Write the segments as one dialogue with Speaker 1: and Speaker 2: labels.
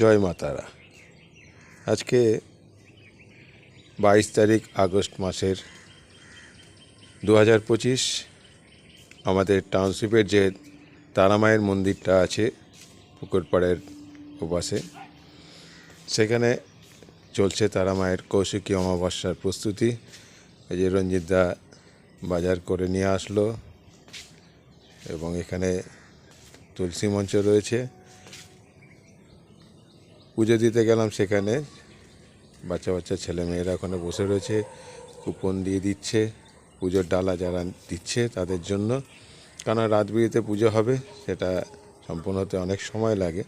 Speaker 1: জয় মা তারা। আজকে বাইশ তারিখ আগস্ট মাসের দু হাজার পঁচিশ আমাদের টাউনশিপের যে তারামায়ের মন্দিরটা আছে পুকুরপাড়ের ওপাশে, সেখানে চলছে তারামায়ের কৌশিকী অমাবস্যার প্রস্তুতি। এই যে রঞ্জিতদা বাজার করে নিয়ে আসলো এবং এখানে তুলসী মঞ্চ রয়েছে। পুজো দিতে গেলাম সেখানে। বাচ্চা বাচ্চা ছেলে মেয়েরা ওখানে বসে রয়েছে, কুপন দিয়ে দিচ্ছে, পুজোর ডালা যারা দিচ্ছে তাদের জন্য। কারণ রাত বিয়েতে পুজো হবে, সেটা সম্পূর্ণ হতে অনেক সময় লাগে।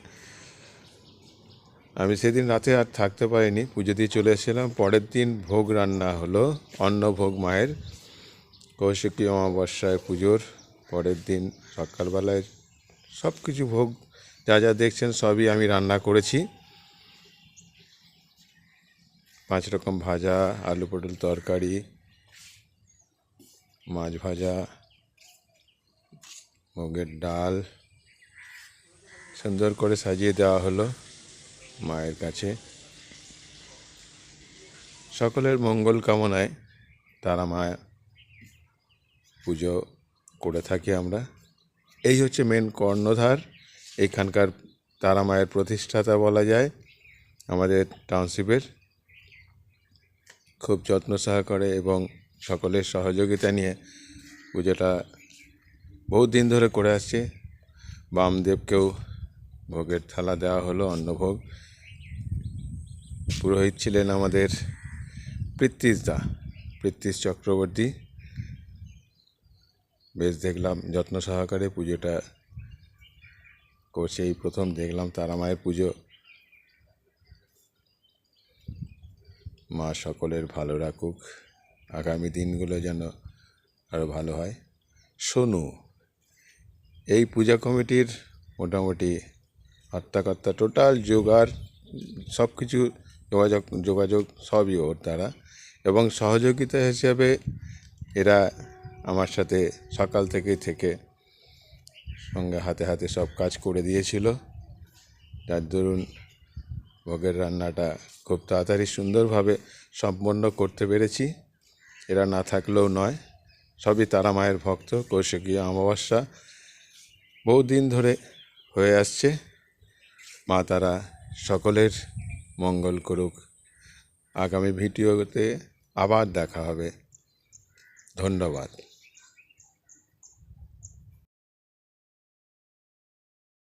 Speaker 1: আমি সেদিন রাতে আর থাকতে পারিনি, পুজো দিয়ে চলে এসেছিলাম। পরের দিন ভোগ রান্না হলো অন্ন ভোগ মায়ের। কৌশিকী অমাবস্যায় পুজোর, পরের দিন সকালবেলায় সব কিছু ভোগ, যা যা দেখছেন সবই আমি রান্না করেছি। পাঁচ রকম ভাজা, আলু পটল তরকারি, মাছ ভাজা, মুগের ডাল। সুন্দর করে সাজিয়ে দেওয়া হলো মায়ের কাছে। সকলের মঙ্গল কামনায় তারা মা পুজো করে থাকি আমরা। এই হচ্ছে মেন কর্ণধার। এইখানকার তারা মায়ের প্রতিষ্ঠাতা বলা যায় আমাদের টাউনশিপের খুব যত্ন সহকারে এবং সকলের সহযোগিতা নিয়ে পুজোটা বহুত দিন ধরে করে আসছে। বামদেবকেও ভোগের থালা দেওয়া হলো, অন্নভোগ। পুরোহিত ছিলেন আমাদের দা পৃথ্বীশ চক্রবর্তী। বেশ দেখলাম যত্ন সহকারে পুজোটা করছে। এই প্রথম দেখলাম তারা মায়ের পুজো মা সকলের ভালো রাখুক। আগামী দিনগুলো যেন আরও ভালো হয়। সোনু এই পূজা কমিটির মোটামুটি আত্মাকর্তা টোটাল যোগার সব কিছু যোগাযোগ যোগাযোগ সবই ওর দ্বারা। এবং সহযোগিতা হিসেবে এরা আমার সাথে সকাল থেকেই থেকে সঙ্গে হাতে হাতে সব কাজ করে দিয়েছিল। যার দরুন ভোগের রান্নাটা খুব তাড়াতাড়ি সুন্দরভাবে সম্পন্ন করতে পেরেছি। এরা না থাকলেও নয়। সবই তারা মায়ের ভক্ত কৌশিকীয় অমাবস্যা। বহুদিন ধরে হয়ে আসছে। মা তারা সকলের মঙ্গল করুক। আগামী ভিডিওতে আবার দেখা হবে। ধন্যবাদ।